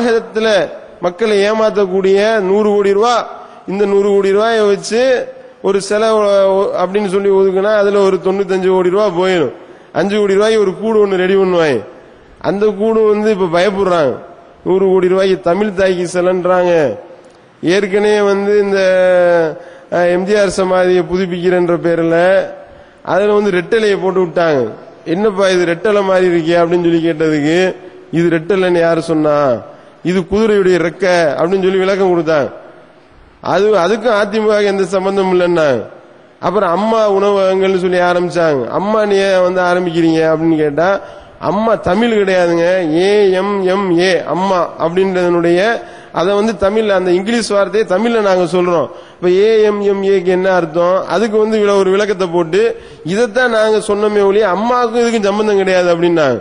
உலகத்துல மக்களை ஏமாத்தக்கூடிய நூறு கோடி ரூபா இந்த நூறு கோடி ரூபாயை வச்சு ஒரு செலவு அப்படின்னு சொல்லி ஒதுக்குனா அதுல ஒரு தொண்ணூத்தஞ்சு கோடி ரூபா போயிடும். அஞ்சு கோடி ரூபாய்க்கு ஒரு கூடு ஒன்று ரெடி பண்ணுவாங்க. அந்த கூடு வந்து இப்ப பயப்படுறாங்க. நூறு கோடி ரூபாய்க்கு தமிழ் தாய்க்கு செலன்றாங்க. ஏற்கனவே வந்து இந்த எம்ஜிஆர் சமாதியை புதுப்பிக்கிறன்ற பேர்ல அதுல வந்து ரெட்டலையை போட்டு விட்டாங்க. என்னப்பா இது ரெட்டலை மாதிரி இருக்கே அப்படின்னு சொல்லி கேட்டதுக்கு இது ரெட்டலைன்னு யாரு சொன்னா? இது குதிரையுடைய ரெக்க அப்படின்னு சொல்லி விளக்கம் கொடுத்தாங்க. அது அதுக்கும் அதிமுக எந்த சம்பந்தம் இல்லைன்னா அப்புறம் அம்மா உணவகங்கள்னு சொல்லி ஆரம்பிச்சாங்க. அம்மா நீ ஏன் வந்து ஆரம்பிக்கிறீங்க அப்படின்னு கேட்டா அம்மா தமிழ் கிடையாதுங்க. ஏ எம் எம் ஏ அம்மா அப்படின்றதனுடைய அதை வந்து தமிழ்ல அந்த இங்கிலீஷ் வார்த்தையை தமிழ்ல நாங்க சொல்றோம். இப்ப ஏ எம் எம் ஏக்கு என்ன அர்த்தம்? அதுக்கு வந்து இவ்வளவு ஒரு விளக்கத்தை போட்டு இதைத்தான் நாங்க சொன்னோமே ஒழிய அம்மாவுக்கும் இதுக்கும் சம்பந்தம் கிடையாது அப்படின்னாங்க.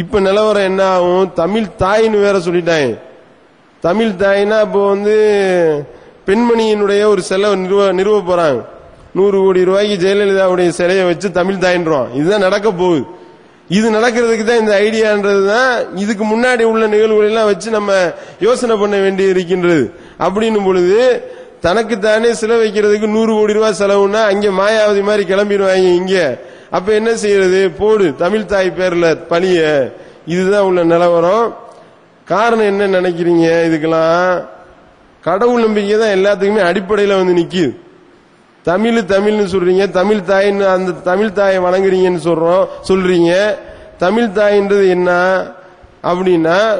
இப்ப நிலவரம் என்ன ஆகும்? தமிழ் தாயின்னு வேற சொல்லிட்டாங்க. தமிழ் தாய்னா இப்போ வந்து பெண்மணியினுடைய ஒரு செலவு நிறுவ நிறுவ போறாங்க. நூறு கோடி ரூபாய்க்கு ஜெயலலிதாவுடைய சிலையை வச்சு தமிழ் தாயின்றோம். இதுதான் நடக்க போகுது. இது நடக்கிறதுக்கு தான் இந்த ஐடியான்றது தான். இதுக்கு முன்னாடி உள்ள நிகழ்வுகள் எல்லாம் வச்சு நம்ம யோசனை பண்ண வேண்டி இருக்கின்றது. அப்படின்னும் பொழுது தனக்கு தானே சிலை வைக்கிறதுக்கு நூறு கோடி ரூபாய் செலவுன்னா அங்கே மாயாவதி மாதிரி கிளம்பிடுவாங்க இங்கே. அப்ப என்ன செய்யறது? போடு. தமிழ் தாய் பேர்ல பழிய இதுதான் உள்ள நிலவரம். காரணம் என்ன நினைக்கிறீங்க? இதுக்கெல்லாம் கடவுள் நம்பிக்கை தான் எல்லாத்துக்குமே அடிப்படையில வந்து நிக்குது. தமிழ் தமிழ்னு சொல்றீங்க. தமிழ் தாயின்னு அந்த தமிழ் தாயை வணங்குறீங்கன்னு சொல்றோம் சொல்றீங்க. தமிழ் தாயின்றது என்ன அப்படின்னா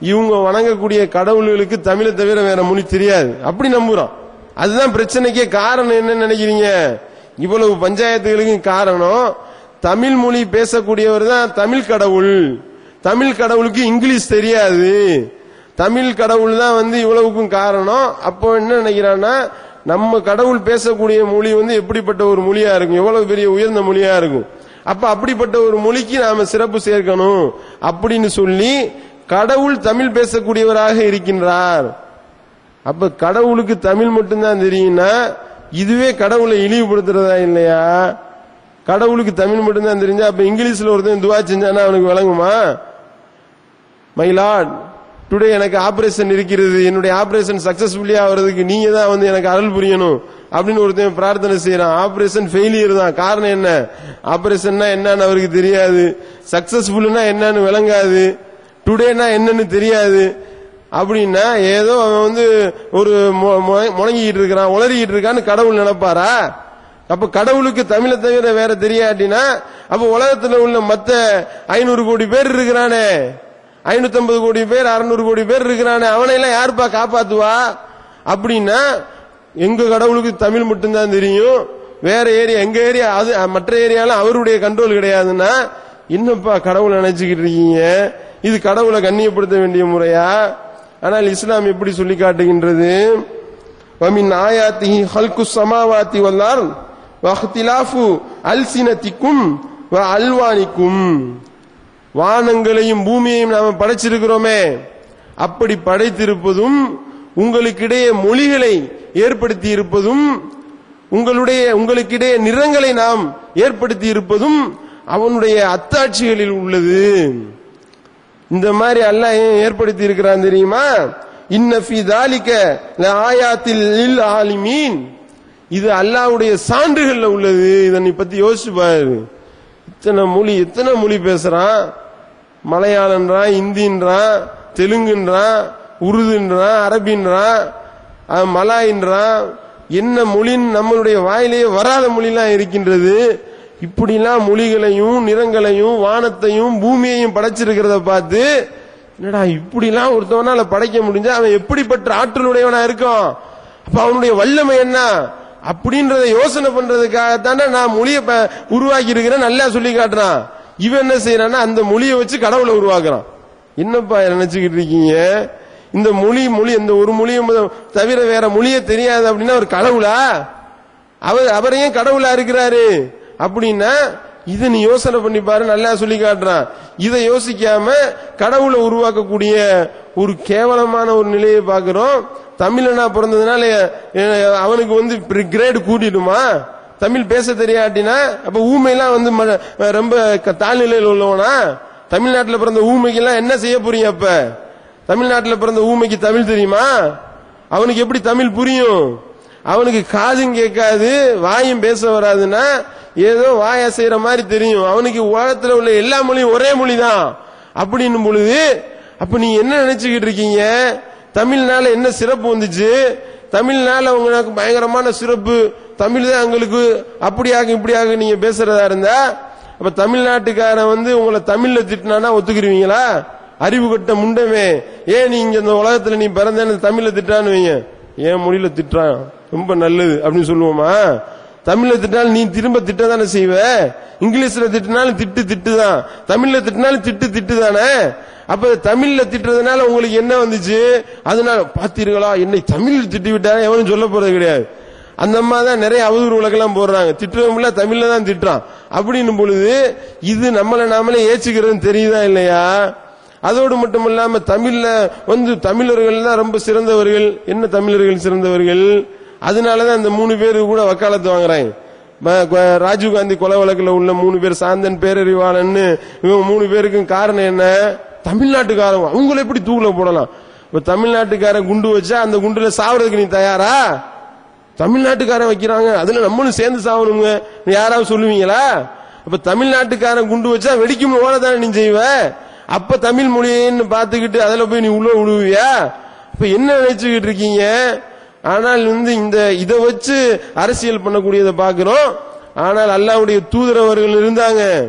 இவங்க வணங்கக்கூடிய கடவுள்களுக்கு தமிழை தவிர வேற மொழி தெரியாது. அப்படி நம்புறோம். அதுதான் பிரச்சனைக்கே காரணம் என்ன நினைக்கிறீங்க? இவ்வளவு பஞ்சாயத்துகளுக்கும் காரணம் தமிழ் மொழி பேசக்கூடியவர் தான் தமிழ் கடவுள். தமிழ் கடவுளுக்கு இங்கிலீஷ் தெரியாது. தமிழ் கடவுள் தான் வந்து இவ்வளவுக்கும் காரணம். அப்போ என்ன நினைக்கிறான்னா நம்ம கடவுள் பேசக்கூடிய மொழி வந்து எப்படிப்பட்ட ஒரு மொழியா இருக்கும்? எவ்வளவு பெரிய உயர்ந்த மொழியா இருக்கும்? அப்ப அப்படிப்பட்ட ஒரு மொழிக்கு நாம சிறப்பு சேர்க்கணும் அப்படின்னு சொல்லி கடவுள் தமிழ் பேசக்கூடியவராக இருக்கின்றார். அப்ப கடவுளுக்கு தமிழ் மட்டும்தான் தெரியும்னா இதுவே கடவுளை இழிவுபடுத்துறதா இல்லையா? கடவுளுக்கு தமிழ் மட்டும்தான் தெரிஞ்சா அப்ப இங்கிலீஷ்ல ஒருத்தன் துவா செஞ்சானா அவனுக்கு விளங்குமா? மை லார்ட் டுடே எனக்கு ஆபரேஷன் இருக்கிறது. என்னுடைய ஆபரேஷன் சக்சஸ்ஃபுல்லி ஆகிறதுக்கு நீங்க தான் வந்து எனக்கு அருள் புரியணும் அப்படின்னு ஒருத்தன் பிரார்த்தனை செய்யறான் ஆபரேஷன் ஃபெயிலியர் தான். காரணம் என்ன? ஆபரேஷன்னா என்னன்னு அவருக்கு தெரியாது. சக்சஸ்ஃபுல்னா என்னன்னு விளங்காது. டுடேனா என்னன்னு தெரியாது. அப்படின்னா ஏதோ அவன் வந்து ஒரு மொ- மொ- முழங்கிக்கிட்டு இருக்கிறான் உளறிக்கிட்டு இருக்கான்னு கடவுள் நினைப்பாரா? அப்ப கடவுளுக்கு தமிழை தவிர வேற தெரியாட்டினா அப்ப உலகத்துல உள்ள மத்த ஐநூறு கோடி பேர் இருக்கிறானே. ஐநூத்தி ஐம்பது கோடி பேர் அறுநூறு கோடி பேர் இருக்கிறானே. அவனை எல்லாம் யாருப்பா காப்பாத்துவா? அப்படின்னா எங்க கடவுளுக்கு தமிழ் மட்டும்தான் தெரியும். வேற ஏரியா எங்க ஏரியா அது மற்ற ஏரியால அவருடைய கண்ட்ரோல் கிடையாதுன்னா என்னப்பா கடவுளை நினைச்சுக்கிட்டு இருக்கீங்க. இது கடவுளை கண்ணியப்படுத்த வேண்டிய முறையா? ஆனால் இஸ்லாம் எப்படி சொல்லி காட்டுகின்றது? வமின் ஆயாத்திஹி ஹல்கு சமாவாத்தி வல்லார் வஹ்திலாஃபு அல்சினத்திக்கும் வ அல்வானிக்கும் வானங்களையும் பூமியையும் நாம் படைச்சிருக்கிறோமே. அப்படி படைத்திருப்பதும் உங்களுக்கிடையே மொழிகளை ஏற்படுத்தி இருப்பதும் உங்களுடைய உங்களுக்கிடையே நிறங்களை நாம் ஏற்படுத்தி இருப்பதும் அவனுடைய அத்தாட்சிகளில் உள்ளது. இந்த மாதிரி அல்லாஹ் ஏன் ஏற்படுத்தி இருக்கிறான் தெரியுமா? இன்ன ஃபி ஆயாத்தில் ஆலிமீன். இது அல்லாஹ்வுடைய சான்றுகள்ல உள்ளது. இதை நீ பத்தி யோசிச்சு பாரு. இத்தனை மொழி எத்தனை மொழி பேசுறான். மலையாளன்றான் இந்தின்றான் தெலுங்குன்றான் உருதுன்றான் அரபின்றான் மலாயின்றான். என்ன மொழின்னு நம்மளுடைய வாயிலேயே வராத மொழிலாம் இருக்கின்றது. இப்படிலாம் மொழிகளையும் நிறங்களையும் வானத்தையும் பூமியையும் படைச்சிருக்கிறத பார்த்து என்னடா இப்படிலாம் ஒருத்தவனால படைக்க முடிஞ்சா அவன் எப்படிப்பட்ட ஆற்றலுடையவனா இருக்கும் அப்ப அவனுடைய வல்லமை என்ன? அப்படின்றத யோசனை பண்றதுக்காகத்தானே நான் மொழியை ப- உருவாக்கி இருக்கிறேன் நல்லா சொல்லி காட்டுறான். இவன் என்ன செய்யறான்னா அந்த மொழியை வச்சு கடவுளை உருவாக்குறான். என்னப்பா நினைச்சுக்கிட்டு இருக்கீங்க? இந்த மொழி மொழி இந்த ஒரு மொழியும் தவிர வேற மொழியே தெரியாது அப்படின்னா ஒரு கடவுளா? அவர் அவரையும் கடவுளா இருக்கிறாரு. அப்படின்னா இதை நீ யோசனை பண்ணி பாரு நல்லா சொல்லி காட்டுறான். இதை யோசிக்காம கடவுளை உருவாக்கக்கூடிய ஒரு கேவலமான ஒரு நிலையை பார்க்கிறோம். தமிழனா பிறந்ததுனால அவனுக்கு வந்து கிரேடு கூட்டிடுமா? தமிழ் பேச தெரியாட்டினா அப்ப ஊமையெல்லாம் வந்து ம- ரொம்ப க- தாழ்நிலையில் உள்ளவனா? தமிழ்நாட்டில் பிறந்த ஊமைக்கெல்லாம் என்ன செய்ய போறீங்க அப்ப? தமிழ்நாட்டில் பிறந்த ஊமைக்கு தமிழ் தெரியுமா? அவனுக்கு எப்படி தமிழ் புரியும்? அவனுக்கு காதும் கேட்காது வாயும் பேச வராதுன்னா ஏதோ வாய செய்யற மாதிரி தெரியும். அவனுக்கு உலகத்துல உள்ள எல்லா மொழியும் ஒரே மொழி தான் அப்படின்னும் பொழுது அப்ப நீ என்ன நினைச்சுக்கிட்டு இருக்கீங்க? தமிழ்னால என்ன சிறப்பு வந்துச்சு? தமிழ்னால உங்களுக்கு பயங்கரமான சிறப்பு. தமிழ் தான் எங்களுக்கு அப்படியாக இப்படியாக நீங்க பேசுறதா இருந்தா அப்ப தமிழ்நாட்டுக்காரன் வந்து உங்களை தமிழ்ல திட்டினானா ஒத்துக்கிருவீங்களா? அறிவு கட்ட முண்டமே. ஏன் நீங்க இந்த உலகத்துல நீ பிறந்தேன்னு தமிழ்ல திட்டான்னு வைங்க. ஏன் மொழியில திட்டுறான். ரொம்ப நல்லது. அப்படின்னு சொல்லுவோமா? தமிழ்ல திட்டினாலும் நீ திரும்ப திட்ட தானே செய்வ? இங்கிலீஷ்ல திட்டினாலும் திட்டு திட்டு தான் தமிழ்ல திட்டினாலும் திட்டு திட்டு தானே அப்ப தமிழ்ல திட்டுறதுனால உங்களுக்கு என்ன வந்துச்சு? அதனால பாத்தீர்களா? என்னை தமிழில் திட்டி விட்டாரு? எவனும் சொல்ல போறது கிடையாது. அந்த அம்மா தான் நிறைய அவதூறு விளக்கெல்லாம் போடுறாங்க. திட்டுறவங்கள தமிழ்ல தான் திட்டுறான். அப்படின்னும் பொழுது இது நம்மளை நாமளே ஏச்சுக்கிறது தெரியுதா இல்லையா? அதோடு மட்டும் இல்லாம தமிழ்ல வந்து தமிழர்கள் தான் ரொம்ப சிறந்தவர்கள். என்ன தமிழர்கள் சிறந்தவர்கள்? அதனாலதான் இந்த மூணு பேரு கூட வக்காலத்து வாங்குறாங்க. ராஜீவ்காந்தி ராஜீவ் காந்தி கொலை வழக்கில் உள்ள மூணு பேர் சாந்தன் பேரறிவாளன்னு இவங்க மூணு பேருக்கும் காரணம் என்ன? தமிழ்நாட்டுக்காரங்க. அவங்கள எப்படி தூக்குல போடலாம்? இப்ப தமிழ்நாட்டுக்காரன் குண்டு வச்சா அந்த குண்டுல சாவறதுக்கு நீ தயாரா? தமிழ்நாட்டுக்காரன் வைக்கிறாங்க. அதுல நம்மளும் சேர்ந்து சாவணுங்க. யாராவது சொல்லுவீங்களா? அப்ப தமிழ்நாட்டுக்காரன் குண்டு வச்சா வெடிக்கும் தானே நீ செய்வ? அப்ப தமிழ் மொழின்னு பாத்துக்கிட்டு அதுல போய் நீ உள்ள விடுவியா இப்ப என்ன நினைச்சுக்கிட்டு இருக்கீங்க? ஆனால் வந்து இந்த இதை வச்சு அரசியல் பண்ணக்கூடியதை பார்க்கிறோம். ஆனால் அல்லாவுடைய தூதரவர்கள் இருந்தாங்க.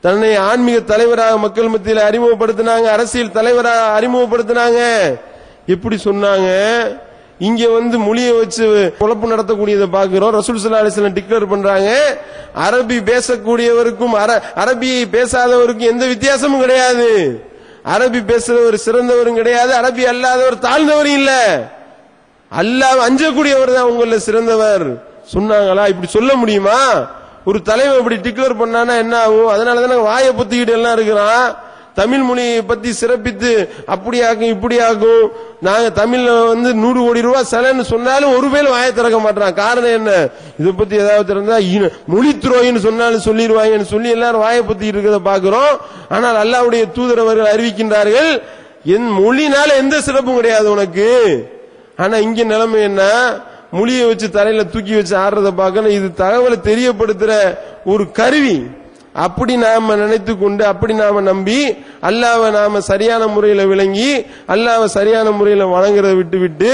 தன்னை ஆன்மீக தலைவராக மக்கள் மத்தியில் அறிமுகப்படுத்தினாங்க அரசியல் தலைவராக அறிமுகப்படுத்தினாங்க. எப்படி சொன்னாங்க? இங்க வந்து மொழியை வச்சு குழப்பு நடத்தக்கூடியதை பார்க்கிறோம். ரசூல் சல்லா அலிஸ்லாம் டிக்ளேர் பண்றாங்க அரபி பேசக்கூடியவருக்கும் அர- அரபியை பேசாதவருக்கும் எந்த வித்தியாசமும் கிடையாது. அரபி பேசுறவர் சிறந்தவரும் கிடையாது அரபி அல்லாதவர் தாழ்ந்தவரும் இல்லை. அல்லாஹ் அஞ்சக்கூடியவர் தான் உங்கள சிறந்தவர். சொன்னாங்களா? இப்படி சொல்ல முடியுமா? ஒரு தலைவன் இப்படி டிக்ளேர் பண்ணானா என்ன ஆகும்? அதனால தானே வாயை பொத்திக்கிட்டு எல்லாம் இருக்கிறான் தமிழ் மொழியை பத்தி சிறப்பித்து அப்படியாக்கும் இப்படியாக்கும். நாங்க தமிழ்ல வந்து நூறு கோடி ரூபாய் செலன்னு சொன்னாலும் ஒரு பேர் வாயை திறக்க மாட்டான். காரணம் என்ன? இதை பத்தி ஏதாவது திறந்தா மொழி துரோகின்னு சொன்னாலும் சொல்லிடுவாங்கன்னு சொல்லி எல்லாரும் வாயை பத்தி இருக்கிறத பாக்குறோம் ஆனால் அல்லாவுடைய தூதரவர்கள் அறிவிக்கின்றார்கள் என் மொழினால எந்த சிறப்பும் கிடையாது உனக்கு. ஆனா இங்க நிலைமை என்ன? மொழியை வச்சு தலையில தூக்கி வச்சு ஆடுறத பார்க்கணும். இது தகவலை தெரியப்படுத்துற ஒரு கருவி. அப்படி நாம நினைத்து கொண்டு அப்படி நாம நம்பி அல்லாவை நாம சரியான முறையில விளங்கி அல்லாவை சரியான முறையில வணங்குறத விட்டு விட்டு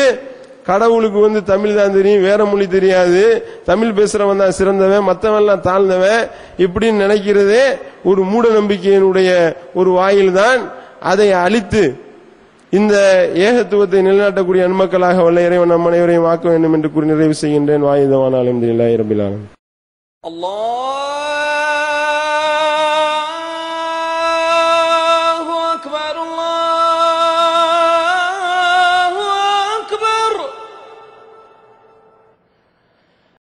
கடவுளுக்கு வந்து தமிழ் தான் தெரியும் வேற மொழி தெரியாது. தமிழ் பேசுறவன் தான் சிறந்தவன் மற்றவன்லாம் தாழ்ந்தவன். இப்படின்னு நினைக்கிறதே ஒரு மூட நம்பிக்கையினுடைய ஒரு வாயில் தான் அதை அழித்து இந்த ஏகத்துவத்தை நிலைநாட்டக்கூடிய அன்மக்களாக வல்ல இறைவன் நம் அனைவரையும் ஆக்க வேண்டும் என்று கூறி நிறைவு செய்கின்றேன். வாயுதவானாலும் இல்லாயிரபிலான அல்லாஹ்!